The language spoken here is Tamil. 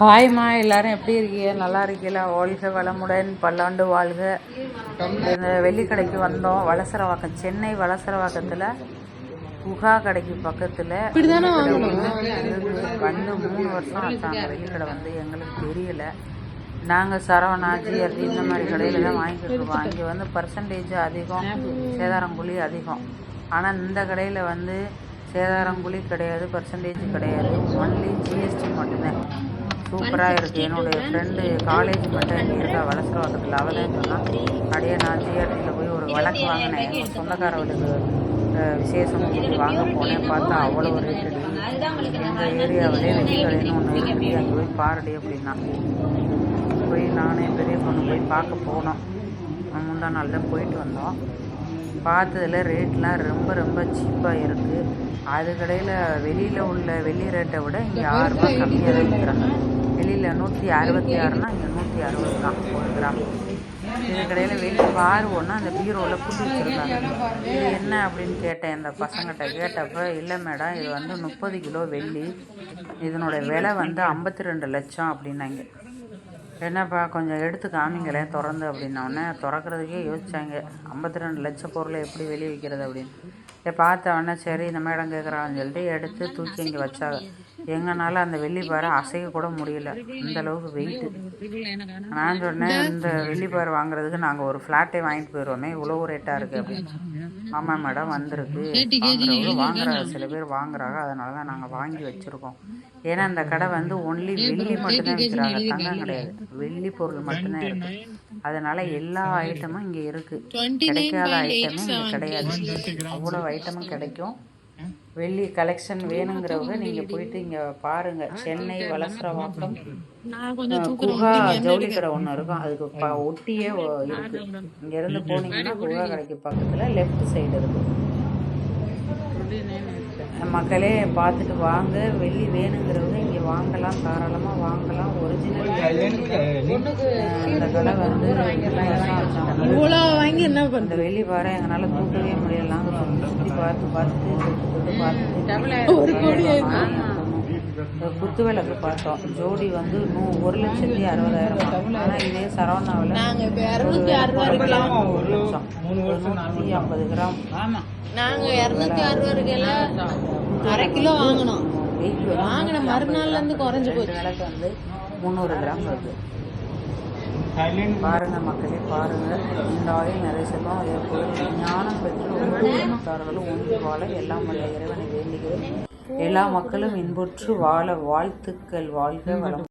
ஹாய்மா எல்லாரும் எப்படி இருக்கீங்க? நல்லா இருக்கீங்களா? வாழ்க வளமுடன். பல்லாண்டு வாழ்க. வெள்ளிக்கடைக்கு வந்தோம். வளசரவாக்கம். சென்னை வளசரவாக்கத்தில் குகா கடைக்கு பக்கத்தில் வந்து மூணு வருஷம் ஆச்சாங்க வெள்ளிக்கடை வந்து எங்களுக்கு தெரியல. நாங்கள் சரவணா ஜிஆர்டி இந்த மாதிரி கடையில் தான் வாங்கிட்டு இருக்கோம். இங்கே வந்து பர்சன்டேஜ் அதிகம். சேதாரங்குழி அதிகம். ஆனால் இந்த கடையில் வந்து சேதாரங்குழி கிடையாது பர்சன்டேஜ் கிடையாது. ஒன்லி ஜிஎஸ்டி மட்டும்தான். சூப்பராக இருக்குது என்னுடைய ஃப்ரெண்டு காலேஜ் மட்டும் இங்கே இருக்கா? வளசரவாக்கத்தில் அவள் தான் அப்படியே நான் ஜிஆர்டியில் போய் ஒரு வழக்கு வாங்கினேன். எங்கள் சொந்தக்காரவளுக்கு விசேஷம் வாங்க போனேன் பார்த்தா அவ்வளோ ரேட்டு எங்கள் ஏரியாவிலே வெள்ளிக்கடைன்னு ஒன்று இருக்குது அங்கே போய் பாருடி அப்படின்னா. போய் நானே பெரிய பொண்ணு போய் பார்க்க போனோம். முந்தா நாள் தான் போயிட்டு வந்தோம். பார்த்ததுல ரேட்லாம் ரொம்ப ரொம்ப சீப்பாக இருக்குது அது கடையில் வெளியில் உள்ள வெளி ரேட்டை விட இங்கே ஆறு கம்மியாக தான் இருக்கிறாங்க வெளியில் நூற்றி அறுபத்தி ஆறுனா இங்கே நூற்றி அறுபது தான் ஒரு கிராம். இது கடையில் வெளியே பார் ஒன்று அந்த பீரோவில் புட்டு வச்சுருக்காங்க. இது என்ன அப்படின்னு கேட்டேன். இந்த பசங்கிட்ட கேட்டப்ப இல்லை மேடம் இது வந்து முப்பது கிலோ வெள்ளி. இதனோட விலை வந்து ஐம்பத்தி ரெண்டு லட்சம் அப்படின்னாங்க. என்னப்பா கொஞ்சம் எடுத்து காமிங்களேன் திறந்து அப்படின்னோடனே திறக்கிறதுக்கே யோசிச்சாங்க. ஐம்பத்தி ரெண்டு லட்சம் பொருளை எப்படி வெளியே விற்கிறது அப்படின்னு. இதை பார்த்தவொடனே சரி இந்த மேடம் கேட்குறான்னு சொல்லிட்டு எடுத்து தூக்கி இங்கே வச்சாங்க. எங்கனால அந்த வெள்ளிப்பாறை அசைக்க கூட முடியல. அந்த அளவுக்கு வெயிட்டு நான் சொன்னேன் இந்த வெள்ளிப்பாறை வாங்குறதுக்கு நாங்கள் ஒரு ஃப்ளாட்டே வாங்கிட்டு போயிடுவோமே இவ்வளோ ரேட்டாக இருக்குது அப்படின்னு. ஆமாம் மேடம் வந்திருக்கு. வாங்குறவங்க வாங்குறாங்க சில பேர் வாங்குறாங்க அதனால தான் நாங்கள் வாங்கி வச்சுருக்கோம். ஏன்னா அந்த கடை வந்து ஒன்லி வெள்ளி மட்டும்தான் விற்கிறாங்க தங்கம் கிடையாது. வெள்ளி பொருள் மட்டும்தான் இருக்கு. அதனால எல்லா ஐட்டமும் இங்கே இருக்கு. கிடைக்காத ஐட்டமும் இங்கே கிடையாது. அவ்வளோ ஐட்டமும் கிடைக்கும். வெள்ளி கலெக்ஷன் வேணுங்கிறவங்க நீங்க போயிட்டு இங்க பாருங்க. சென்னை வளசரவாக்கம் குகா ஜவுளி கடை ஒன்று இருக்கும். அதுக்கு ப- ஒட்டியே ஒ- இருக்கு. இங்க இருந்து போனீங்கன்னா குகா கடைக்கு பக்கத்துல லெஃப்ட் சைடு இருக்கு. மக்களே பார்த்துட்டு வாங்க. வெள்ளி வேணுங்கிறவங்க இங்கே வாங்கலாம். தாராளமாக வாங்கலாம். இந்த வந்து. இவ்வளோ வாங்கி என்ன பண்ண இந்த வெள்ளி பாறை எங்களால் தூக்கவே முடியல நாங்கள் சுற்றி பார்த்து பார்த்து பார்த்து ஒரு கோடி குத்து விளக்கு பார்த்தோம். ஜோடி வந்து நூ ஒரு லட்சத்தி அறுபதாயிரம். ஆனால் இதே சரவணாவில் ஒரு லட்சம். நூற்றி ஐம்பது கிராம். ஆமாம் நாங்க இரநூத்தி அறுபது இருக்கையில அரை கிலோ வாங்கினோம். வாங்கின மறுநாள்ல இருந்து குறைஞ்சு போச்சு. விளக்கு வந்து முந்நூறு கிராம் வருது. பாருங்க மக்களே பாருங்க. இந்த நிறைய செல்வம். ஏற்படும் ஞானம் பெற்று ஒவ்வொருத்தார்களும் ஒன்று வாழ எல்லாம் வல்ல இறைவனை வேண்டுகிறேன். எல்லா மக்களும் இன்புற்று வாழ வாழ்த்துக்கள் வாழ்க வளம்.